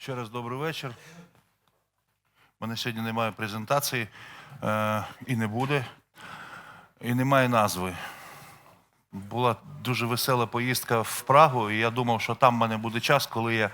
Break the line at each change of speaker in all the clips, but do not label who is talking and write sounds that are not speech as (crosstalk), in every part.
Ще раз добрий вечір. У мене сьогодні немає презентації е, і не буде, і немає назви. Була дуже весела поїздка в Прагу, і я думав, що там в мене буде час, коли я,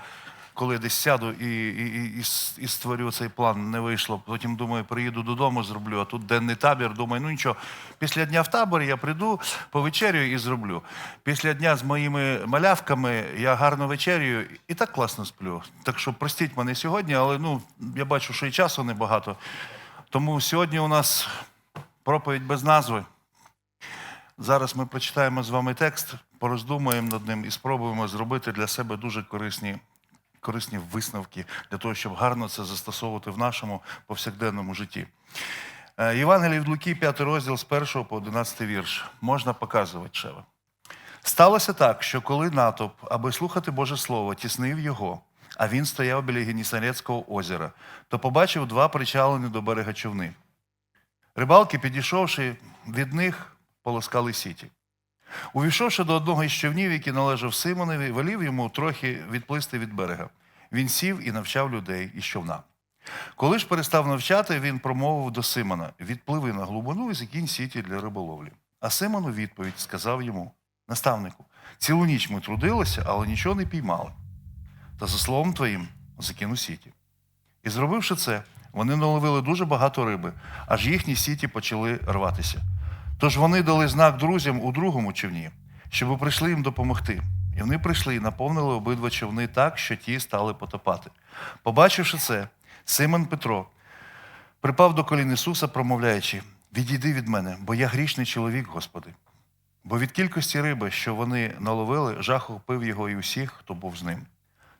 коли десь сяду і, і, і, і, створю цей план. Не вийшло. Потім думаю, приїду додому, зроблю, а тут денний табір. Думаю, ну нічого, після дня в таборі я прийду, повечерюю і зроблю. Після дня з моїми малявками я гарно вечерюю і так класно сплю. Так що простіть мене сьогодні, але ну, я бачу, що і часу небагато. Тому сьогодні у нас проповідь без назви. Зараз ми прочитаємо з вами текст, пороздумаємо над ним і спробуємо зробити для себе дуже корисні, корисні висновки для того, щоб гарно це застосовувати в нашому повсякденному житті. Е, Євангелій від Луки, 5 розділ з 1 по 11 вірш. Можна показувати Шева. Сталося так, що коли натовп, аби слухати Боже Слово, тіснив його, а він стояв біля Генісарецького озера, то побачив два причалені до берега човни. Рибалки, підійшовши від них, полоскали сіті. Увійшовши до одного із човнів, який належав Симонові, велів йому трохи відплисти від берега. Він сів і навчав людей із човна. Коли ж перестав навчати, він промовив до Симона: відпливи на глибину і закинь сіті для риболовлі. А Симон у відповідь сказав йому: наставнику, цілу ніч ми трудилися, але нічого не піймали. Та за словом твоїм закину сіті. І зробивши це, вони наловили дуже багато риби, аж їхні сіті почали рватися. Тож вони дали знак друзям у другому човні, щоб прийшли їм допомогти. І вони прийшли і наповнили обидва човни так, що ті стали потопати. Побачивши це, Симон Петро припав до колін Ісуса, промовляючи: Відійди від мене, бо я грішний чоловік, Господи. Бо від кількості риби, що вони наловили, жах охопив його і усіх, хто був з ним.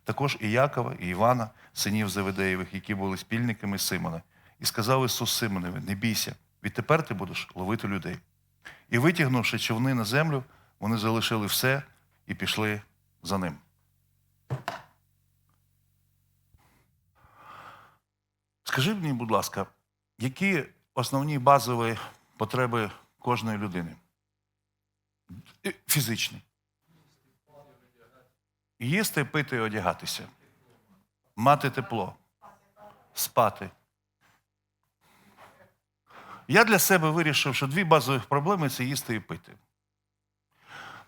Також і Якова, і Івана, синів Заведеєвих, які були спільниками Симона. І сказав Ісус Симонові: Не бійся, відтепер ти будеш ловити людей. І витягнувши човни на землю, вони залишили все і пішли за ним. Скажи мені, будь ласка, які основні базові потреби кожної людини? Е, Фізичні. Їсти, пити і одягатися. Мати тепло. Спати. Я для себе вирішив, що дві базові проблеми це їсти і пити.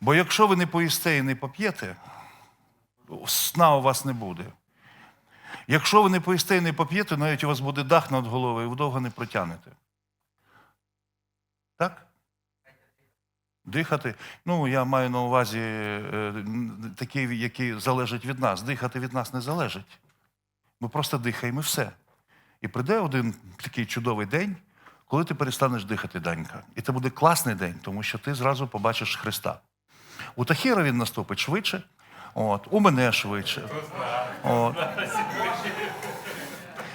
Бо якщо ви не поїсте і не поп'єте, сна у вас не буде. Якщо ви не поїсте і не поп'єте, навіть у вас буде дах над головою, і ви довго не протягнете. Так? Дихати. Ну, я маю на увазі е, такі, які залежать від нас. Дихати від нас не залежить. Ми просто дихаємо і все. І прийде один такий чудовий день, коли ти перестанеш дихати, Данька. І це буде класний день, тому що ти зразу побачиш Христа. У Тахіра він наступить швидше, от, у мене швидше. От.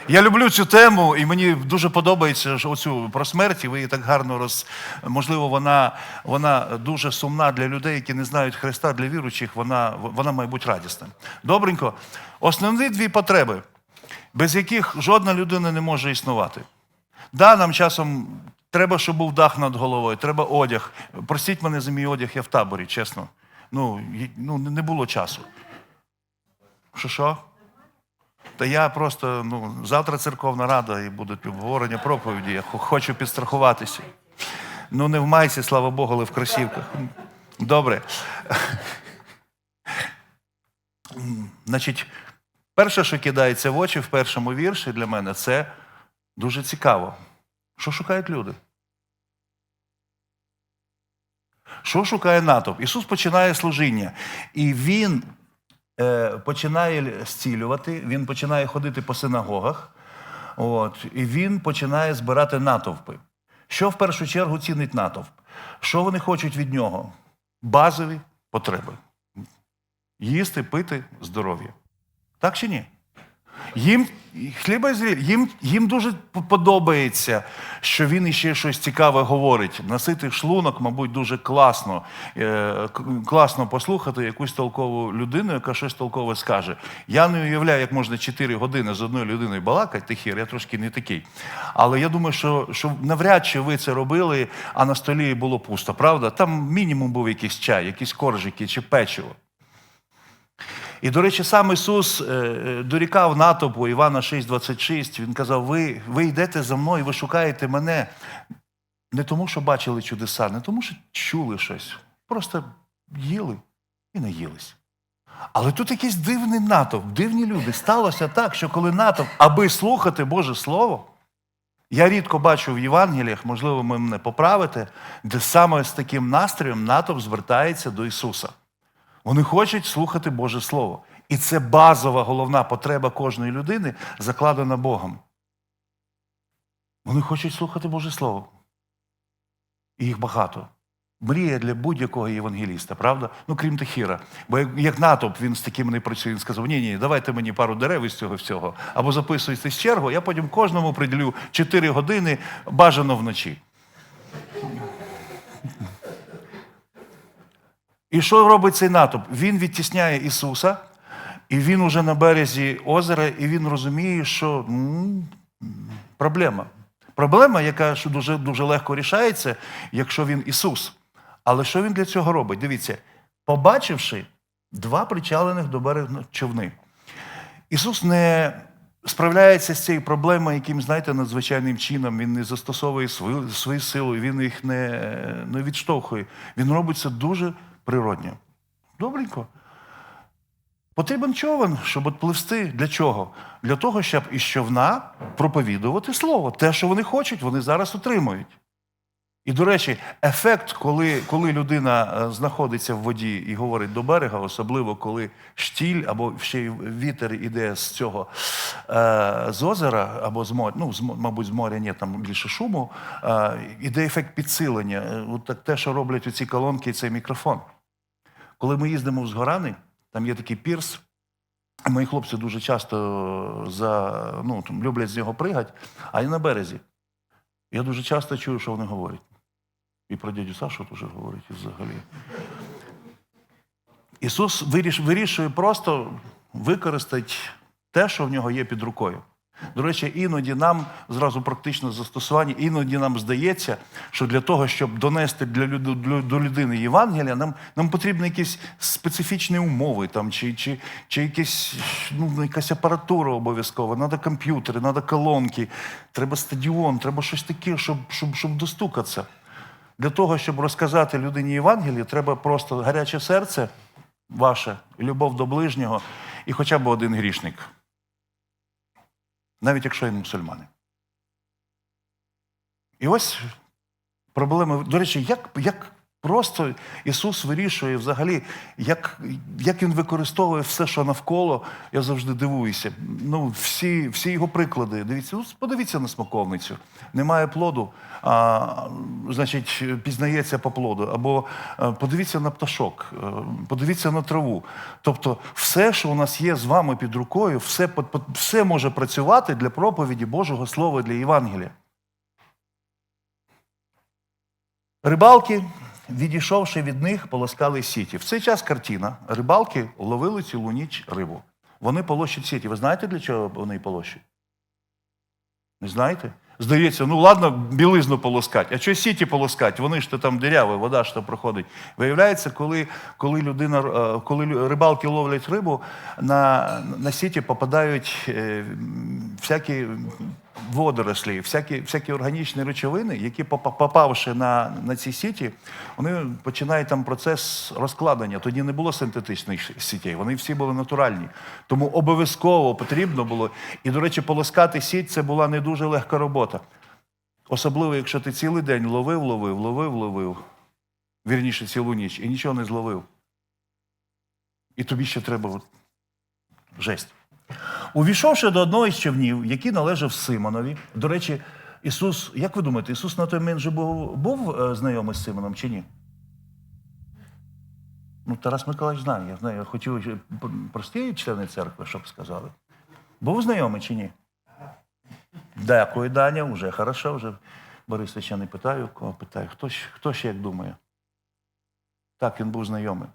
Я люблю цю тему, і мені дуже подобається оцю про смерть, і ви її так гарно роз. Можливо, вона, вона дуже сумна для людей, які не знають Христа, для віруючих, вона, вона має бути радісна. Добренько. Основні дві потреби, без яких жодна людина не може існувати. Да, нам часом треба, щоб був дах над головою, треба одяг. Простіть мене за мій одяг, я в таборі, чесно. Ну, ну не було часу. Що що? Та я просто, ну, завтра церковна рада і будуть обговорення проповіді. Я хочу підстрахуватися. Ну, не в майці, слава Богу, але в кросівках. Добре. Значить, перше, що кидається в очі в першому вірші для мене, це дуже цікаво. Що шукають люди? Що шукає натовп? Ісус починає служіння. І Він е, починає зцілювати, він починає ходити по синагогах, от, і він починає збирати натовпи. Що в першу чергу цінить натовп? Що вони хочуть від нього? Базові потреби. Їсти, пити, здоров'я. Так чи ні? Їм хліба зріль, їм, їм дуже подобається, що він іще щось цікаве говорить. Наситий шлунок, мабуть, дуже класно, е, класно послухати якусь толкову людину, яка щось толкове скаже. Я не уявляю, як можна 4 години з одною людиною балакати, тихір, я трошки не такий. Але я думаю, що, що навряд чи ви це робили, а на столі було пусто, правда? Там мінімум був якийсь чай, якісь коржики чи печиво. І, до речі, сам Ісус е, е, дорікав натовпу Івана 6,26. Він казав: ви, ви йдете за мною, ви шукаєте мене не тому, що бачили чудеса, не тому, що чули щось. Просто їли і наїлись. Але тут якийсь дивний натовп, дивні люди. Сталося так, що коли натовп, аби слухати Боже Слово, я рідко бачу в Євангеліях, можливо, ви мене поправите, де саме з таким настроєм натовп звертається до Ісуса. Вони хочуть слухати Боже Слово. І це базова головна потреба кожної людини, закладена Богом. Вони хочуть слухати Боже Слово. І їх багато. Мрія для будь-якого євангеліста, правда? Ну, крім Тахіра. Бо як, натовп він з таким не працює, він сказав: ні, ні, давайте мені пару дерев із цього всього. Або записуйтесь в чергу, я потім кожному приділю 4 години бажано вночі. І що робить цей натовп? Він відтісняє Ісуса, і він уже на березі озера, і він розуміє, що м, проблема. Проблема, яка дуже, дуже легко рішається, якщо він Ісус. Але що він для цього робить? Дивіться, побачивши два причалених до берега човни, Ісус не справляється з цією проблемою яким, знаєте, надзвичайним чином. Він не застосовує свою, свою силу, він їх не, не відштовхує. Він робить це дуже природньо. Добренько. Потрібен човен, щоб отпливсти. Для чого? Для того, щоб із човна проповідувати слово. Те, що вони хочуть, вони зараз отримують. І, до речі, ефект, коли, коли людина е, знаходиться в воді і говорить до берега, особливо коли штіль або ще й вітер іде з цього е, з озера або з моря, ну, з, мабуть, з моря ні, там більше шуму, е, іде ефект підсилення. Е, От так те, що роблять оці колонки і цей мікрофон. Коли ми їздимо в Згорани, там є такий пірс, мої хлопці дуже часто за, ну, там, люблять з нього пригати, а і на березі. Я дуже часто чую, що вони говорять. І про дядю Сашу теж говорять і взагалі. Ісус вирішує просто використати те, що в нього є під рукою. До речі, іноді нам зразу практичне застосування, іноді нам здається, що для того, щоб донести для- до людини Євангелія, нам, нам потрібні якісь специфічні умови, там, чи, чи, чи якісь, ну, якась апаратура обов'язкова, треба комп'ютери, треба колонки, треба стадіон, треба щось таке, щоб, щоб, щоб достукатися. Для того, щоб розказати людині Євангелії, треба просто гаряче серце ваше, любов до ближнього і хоча б один грішник. Навіть якщо він мусульманин. І ось проблема. До речі, як, як просто Ісус вирішує взагалі, як, як Він використовує все, що навколо, я завжди дивуюся. Ну, всі, всі його приклади. Дивіться, ну, подивіться на смоковницю. Немає плоду, а, значить, пізнається по плоду. Або е, подивіться на пташок, е, подивіться на траву. Тобто, все, що у нас є з вами під рукою, все, все може працювати для проповіді Божого Слова для Євангелія. Рибалки, відійшовши від них, полоскали сіті. В цей час картина. Рибалки ловили цілу ніч рибу. Вони полощать сіті. Ви знаєте, для чого вони полощать? Не знаєте? Здається, ну ладно, білизну полоскать, а що сіті полоскать? Вони ж то там диряві, вода ж то проходить. Виявляється, коли, коли людина, е, коли рибалки ловлять рибу, на, на сіті попадають е, всякі водорослі, всякі, всякі органічні речовини, які попавши на, на ці сіті, вони починають там процес розкладення. Тоді не було синтетичних сітей, вони всі були натуральні. Тому обов'язково потрібно було. І, до речі, полоскати сіть це була не дуже легка робота. Особливо, якщо ти цілий день ловив, ловив, ловив, ловив, вірніше цілу ніч, і нічого не зловив. І тобі ще треба жесть. Увійшовши до одного із човнів, який належав Симонові, до речі, Ісус, як ви думаєте, Ісус на той момент був, був е, знайомий з Симоном чи ні? Ну, Тарас Миколаївич знає, я знаю, я хотів прості члени церкви, щоб сказали. Був знайомий чи ні? Дякую, Даня, вже хорошо, вже Борисовича не питаю, кого питаю. Хто, хто ще як думає? Так, він був знайомий.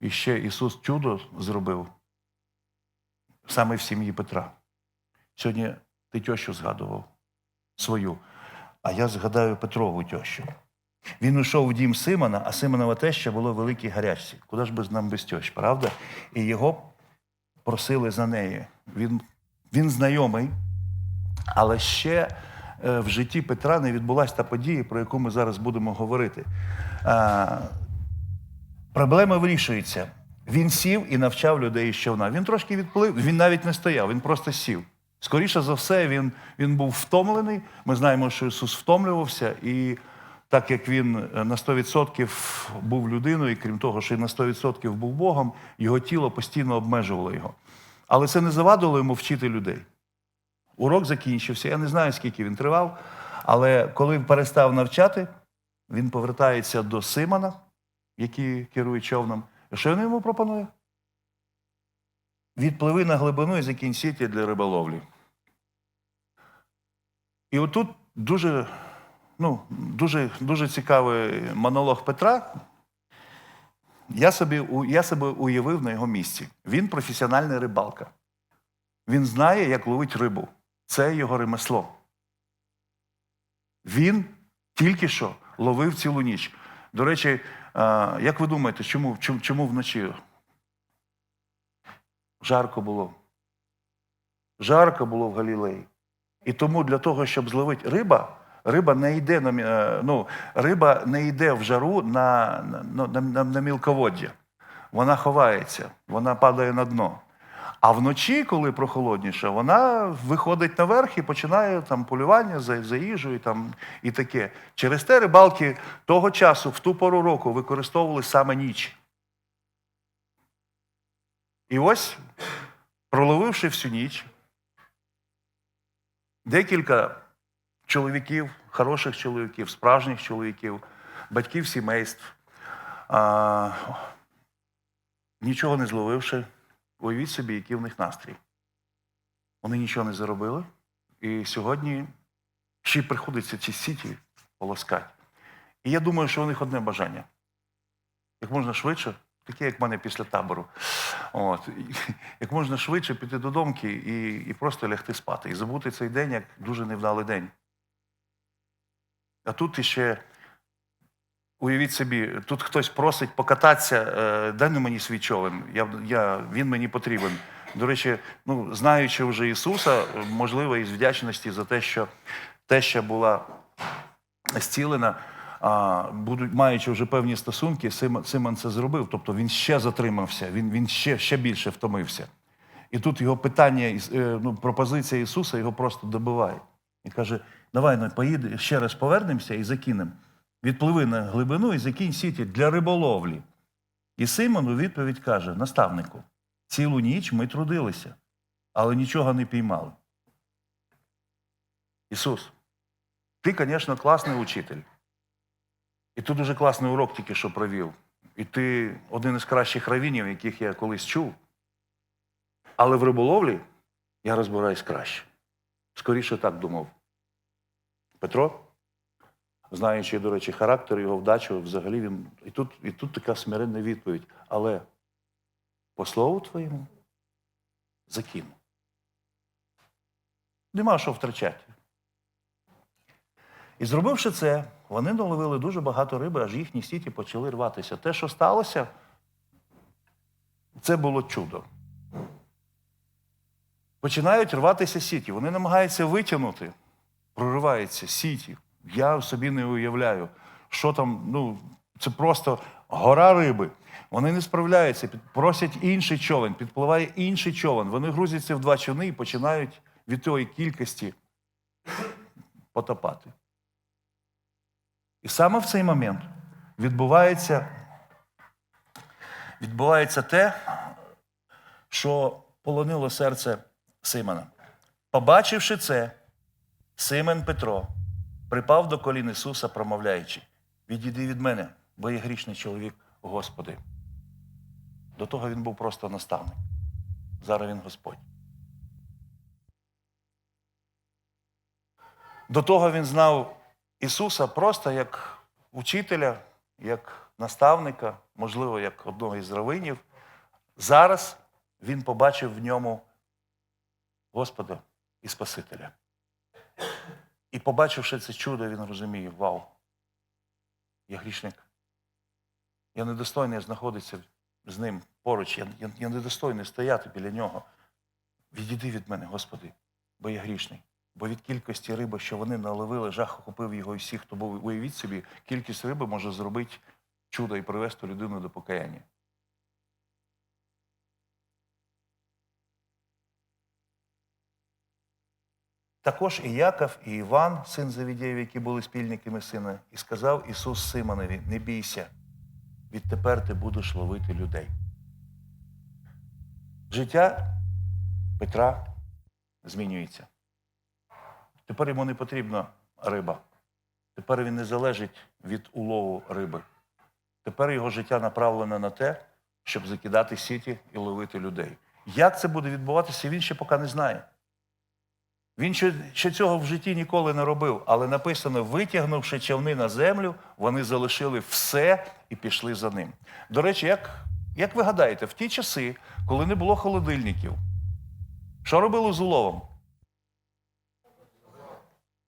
І ще Ісус чудо зробив саме в сім'ї Петра. Сьогодні ти тещу згадував свою, а я згадаю Петрову тещу. Він йшов в дім Симона, а Симонова теща було в великій гарячці. Куди ж без нам без тьощ, правда? І його просили за неї. Він, він знайомий, але ще е, в житті Петра не відбулася та подія, про яку ми зараз будемо говорити. Проблема вирішується. Він сів і навчав людей із човна. Він трошки відплив, він навіть не стояв, він просто сів. Скоріше за все, він, він був втомлений. Ми знаємо, що Ісус втомлювався, і так як він е, на 100% був людиною, і крім того, що і на 100% був Богом, його тіло постійно обмежувало його. Але це не завадило йому вчити людей. Урок закінчився. Я не знаю, скільки він тривав, але коли перестав навчати, він повертається до Симона, який керує човном. Що він йому пропонує? Відпливи на глибину і закінь сіті для риболовлі. І отут дуже, ну, дуже, дуже цікавий монолог Петра. Я, собі, я себе уявив на його місці. Він професіональний рибалка. Він знає, як ловить рибу. Це його ремесло. Він тільки що ловив цілу ніч. До речі, як ви думаєте, чому, чому, вночі? Жарко було. Жарко було в Галілеї. І тому для того, щоб зловити риба, риба не йде на, е, ну, риба не йде в жару на, на, на, на, на мілководдя. Вона ховається, вона падає на дно. А вночі, коли прохолодніше, вона виходить наверх і починає там полювання за, за їжею там, і таке. Через те рибалки того часу, в ту пору року, використовували саме ніч. І ось, проловивши всю ніч, декілька чоловіків, хороших чоловіків, справжніх чоловіків, батьків сімейств, а, нічого не зловивши, уявіть собі, який в них настрій. Вони нічого не заробили, і сьогодні ще й приходиться ці сіті полоскати. І я думаю, що у них одне бажання. Як можна швидше, таке, як в мене після табору. От, (laughs) як можна швидше піти додому і, і просто лягти спати. І забути цей день як дуже невдалий день. А тут іще, уявіть собі, тут хтось просить покататися, е, дай ну мені свій човен. Я, я, він мені потрібен. До речі, ну, знаючи вже Ісуса, можливо, із вдячності за те, що теща була зцілена, а, будуть, маючи вже певні стосунки, Симон, Симон це зробив. Тобто він ще затримався, він, він ще, ще більше втомився. І тут його питання, е, ну, пропозиція Ісуса його просто добиває. І каже: давай ну, поїде, ще раз повернемося і закинемо. Відпливи на глибину і закинь сіті для риболовлі. І Симон у відповідь каже: наставнику, цілу ніч ми трудилися, але нічого не піймали. Ісус, ти, звісно, класний учитель. І ти дуже класний урок тільки що провів. І ти один із кращих равінів, яких я колись чув. Але в риболовлі я розбираюсь краще. Скоріше так думав. Петро, знаючи, до речі, характер його вдачу, взагалі він. І тут, і тут така смиренна відповідь. Але по слову твоєму закину. Нема що втрачати. І зробивши це, вони наловили дуже багато риби, аж їхні сіті почали рватися. Те, що сталося, це було чудо. Починають рватися сіті. Вони намагаються витягнути, прориваються сіті. Я собі не уявляю, що там, ну, це просто гора риби. Вони не справляються, просять інший човен, підпливає інший човен. Вони грузяться в два човни і починають від тої кількості потопати. І саме в цей момент відбувається, відбувається те, що полонило серце Симона. Побачивши це, Симон Петро припав до колін Ісуса, промовляючи: Відійди від мене, бо я грішний чоловік, Господи. До того він був просто наставник. Зараз він Господь. До того він знав Ісуса просто як учителя, як наставника, можливо, як одного із равинів. Зараз він побачив в ньому Господа і Спасителя. І побачивши це чудо, він розуміє, вау, Я грішник. Я недостойний знаходитися з ним поруч. Я, я, я недостойний стояти біля нього. Відійди від мене, Господи, бо я грішний. Бо від кількості риби, що вони наловили, жах охопив його і всіх, хто був уявіть собі, кількість риби може зробити чудо і привести людину до покаяння. Також і Яков, і Іван, син Завідєєв, які були спільниками сина, і сказав Ісус Симонові: не бійся, відтепер ти будеш ловити людей. Життя Петра змінюється. Тепер йому не потрібна риба. Тепер він не залежить від улову риби. Тепер його життя направлене на те, щоб закидати сіті і ловити людей. Як це буде відбуватися, він ще поки не знає. Він ще, ще цього в житті ніколи не робив, але написано, витягнувши човни на землю, вони залишили все і пішли за ним. До речі, як, як ви гадаєте, в ті часи, коли не було холодильників, що робили з уловом?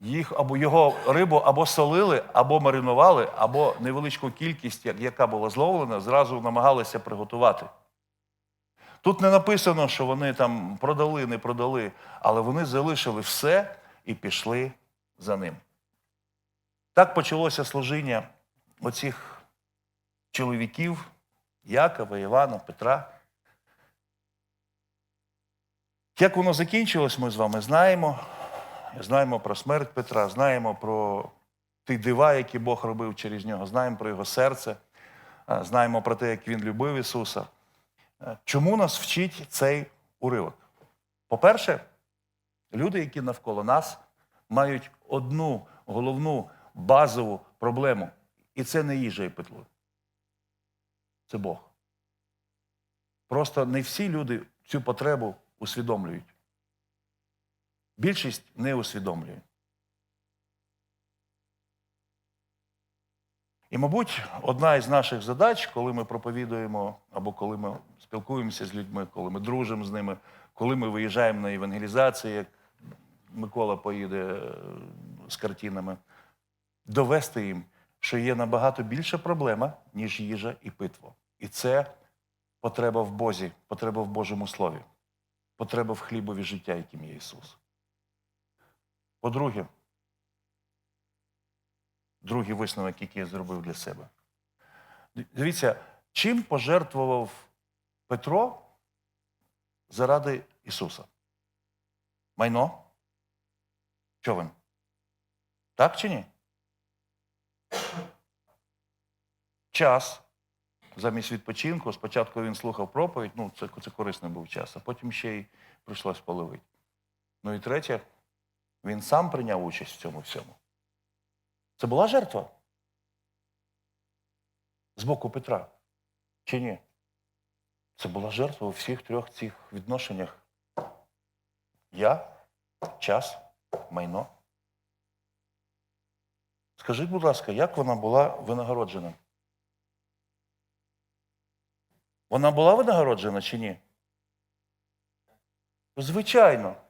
Їх або його рибу або солили, або маринували, або невеличку кількість, яка була зловлена, зразу намагалися приготувати. Тут не написано, що вони там продали, не продали, але вони залишили все і пішли за ним. Так почалося служіння оцих чоловіків Якова, Івана, Петра. Як воно закінчилось, ми з вами знаємо. Знаємо про смерть Петра, знаємо про ті дива, які Бог робив через нього, знаємо про його серце, знаємо про те, як він любив Ісуса. Чому нас вчить цей уривок? По-перше, люди, які навколо нас, мають одну головну базову проблему. І це не їжа і питло. Це Бог. Просто не всі люди цю потребу усвідомлюють. Більшість не усвідомлює. І, мабуть, одна із наших задач, коли ми проповідуємо або коли ми спілкуємося з людьми, коли ми дружимо з ними, коли ми виїжджаємо на евангелізації, як Микола поїде е, з картинами, довести їм, що є набагато більша проблема, ніж їжа і питво. І це потреба в Бозі, потреба в Божому Слові, потреба в хлібові життя, яким є Ісус. По-друге, другий висновок, який я зробив для себе. Дивіться, чим пожертвував Петро заради Ісуса? Майно? Човен? Так чи ні? Час замість відпочинку. Спочатку він слухав проповідь, ну, це, це корисний був час, а потім ще й прийшлось половити. Ну і третє, він сам прийняв участь в цьому всьому. Це була жертва? З боку Петра. Чи ні? Це була жертва у всіх трьох цих відношеннях. Я, час, майно. Скажіть, будь ласка, як вона була винагороджена? Вона була винагороджена чи ні? Звичайно.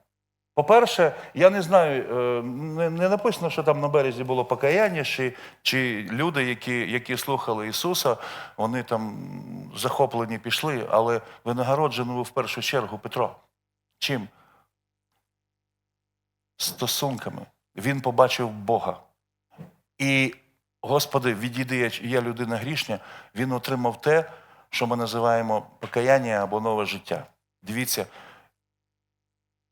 По-перше, я не знаю, е, не, написано, що там на березі було покаяння, чи, чи люди, які, які слухали Ісуса, вони там захоплені пішли, але винагороджено в першу чергу Петро. Чим? Стосунками. Він побачив Бога. І, Господи, відійди, я людина грішня, він отримав те, що ми називаємо покаяння або нове життя. Дивіться,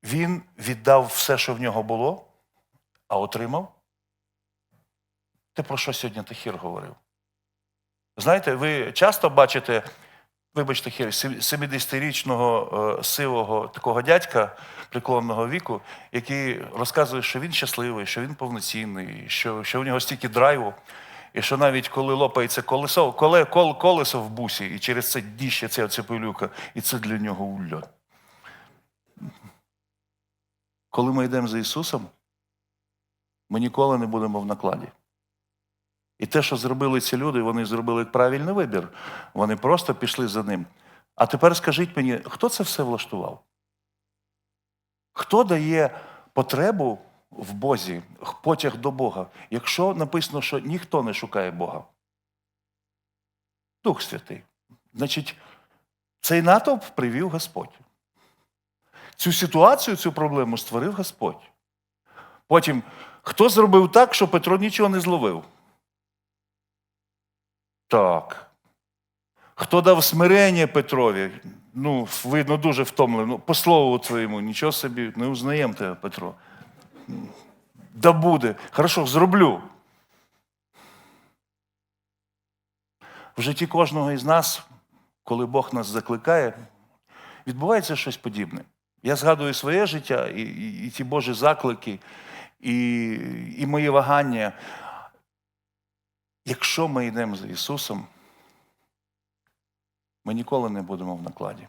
він віддав все, що в нього було, а отримав. Те, про що сьогодні Тахір говорив. Знаєте, ви часто бачите, вибачте, Тахір, 70-річного е, сивого такого дядька преклонного віку, який розказує, що він щасливий, що він повноцінний, що, що у нього стільки драйву, і що навіть коли лопається колесо, коле, кол, колесо в бусі, і через це діще ця оця пилюка, і це для нього ульот. Коли ми йдемо за Ісусом, ми ніколи не будемо в накладі. І те, що зробили ці люди, вони зробили правильний вибір. Вони просто пішли за ним. А тепер скажіть мені, хто це все влаштував? Хто дає потребу в Бозі, потяг до Бога, якщо написано, що ніхто не шукає Бога? Дух Святий. Значить, цей натовп привів Господь. Цю ситуацію, цю проблему створив Господь. Потім, хто зробив так, що Петро нічого не зловив? Так. Хто дав смирення Петрові? Ну, видно, дуже втомлений. Ну, по слову твоєму, нічого собі, не узнаємо тебе, Петро. Да буде. Хорошо, зроблю. В житті кожного із нас, коли Бог нас закликає, відбувається щось подібне. Я згадую своє життя і, і, і ті Божі заклики, і, і мої вагання. Якщо ми йдемо за Ісусом, ми ніколи не будемо в накладі.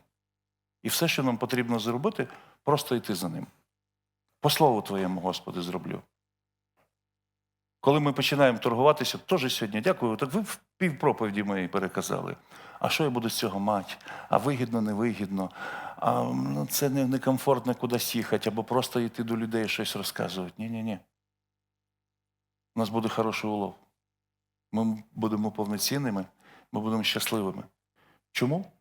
І все, що нам потрібно зробити, просто йти за ним. По слову Твоєму, Господи, зроблю. Коли ми починаємо торгуватися, теж сьогодні дякую, так ви в півпроповіді моєї переказали. А що я буду з цього мати? А вигідно, невигідно, а ну, це не, некомфортно кудись їхати, або просто йти до людей щось розказувати. Ні-ні-ні. У нас буде хороший улов. Ми будемо повноцінними, ми будемо щасливими. Чому?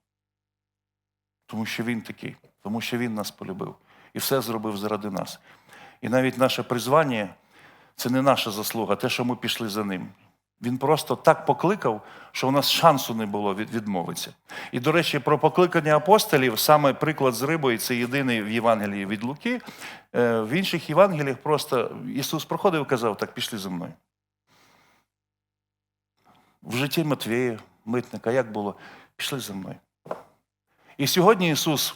Тому що він такий, тому що він нас полюбив і все зробив заради нас. І навіть наше призвання це не наша заслуга, те, що ми пішли за ним. Він просто так покликав, що у нас шансу не було відмовитися. І, до речі, про покликання апостолів, саме приклад з рибою, це єдиний в Євангелії від Луки. Е, В інших Євангеліях просто Ісус проходив і казав, так пішли за мною. В житті Матвія, митника, як було? Пішли за мною. І сьогодні Ісус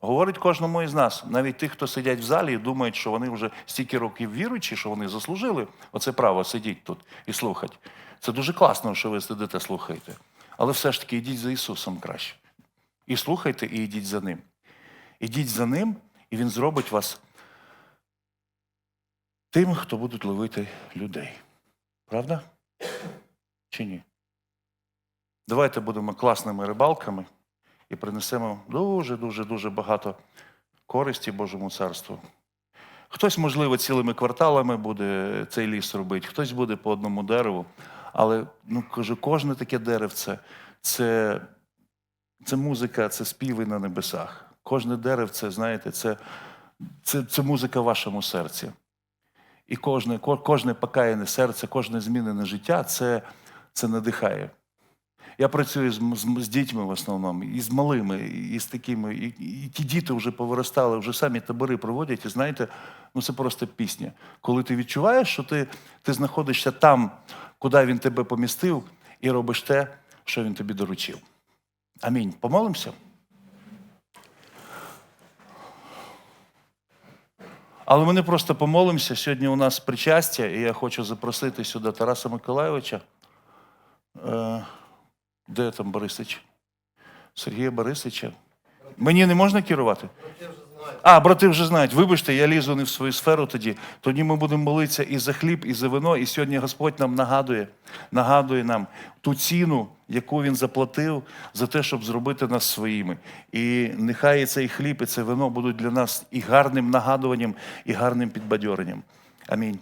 говорить кожному із нас, навіть тих, хто сидять в залі і думають, що вони вже стільки років віруючі, що вони заслужили оце право сидіти тут і слухати. Це дуже класно, що ви сидите, слухаєте. Але все ж таки йдіть за Ісусом краще. І слухайте, і йдіть за Ним. Ідіть за Ним, і Він зробить вас тим, хто будуть ловити людей. Правда? Чи ні? Давайте будемо класними рибалками і принесемо дуже-дуже дуже багато користі Божому царству. Хтось, можливо, цілими кварталами буде цей ліс робити, хтось буде по одному дереву. Але ну, кажу, кожне таке деревце це, це музика, це співи на небесах. Кожне деревце, знаєте, це, це, це музика в вашому серці. І кожне, кожне покаяне серце, кожне змінене життя це, це надихає. Я працюю з, з, з дітьми в основному, і з малими, і з такими. І, і ті діти вже повиростали, вже самі табори проводять. І знаєте, ну це просто пісня. Коли ти відчуваєш, що ти, ти знаходишся там, куди він тебе помістив, і робиш те, що він тобі доручив. Амінь. Помолимося? Але ми не просто помолимося. Сьогодні у нас причастя, і я хочу запросити сюди Тараса Миколайовича. Де там Борисич? Сергія Борисича. Мені не можна керувати? А, брати вже знають. Вибачте, я лізу не в свою сферу тоді. Тоді ми будемо молитися і за хліб, і за вино. І сьогодні Господь нам нагадує, нагадує нам ту ціну, яку він заплатив за те, щоб зробити нас своїми. І нехай цей хліб, і це вино будуть для нас і гарним нагадуванням, і гарним підбадьоренням. Амінь.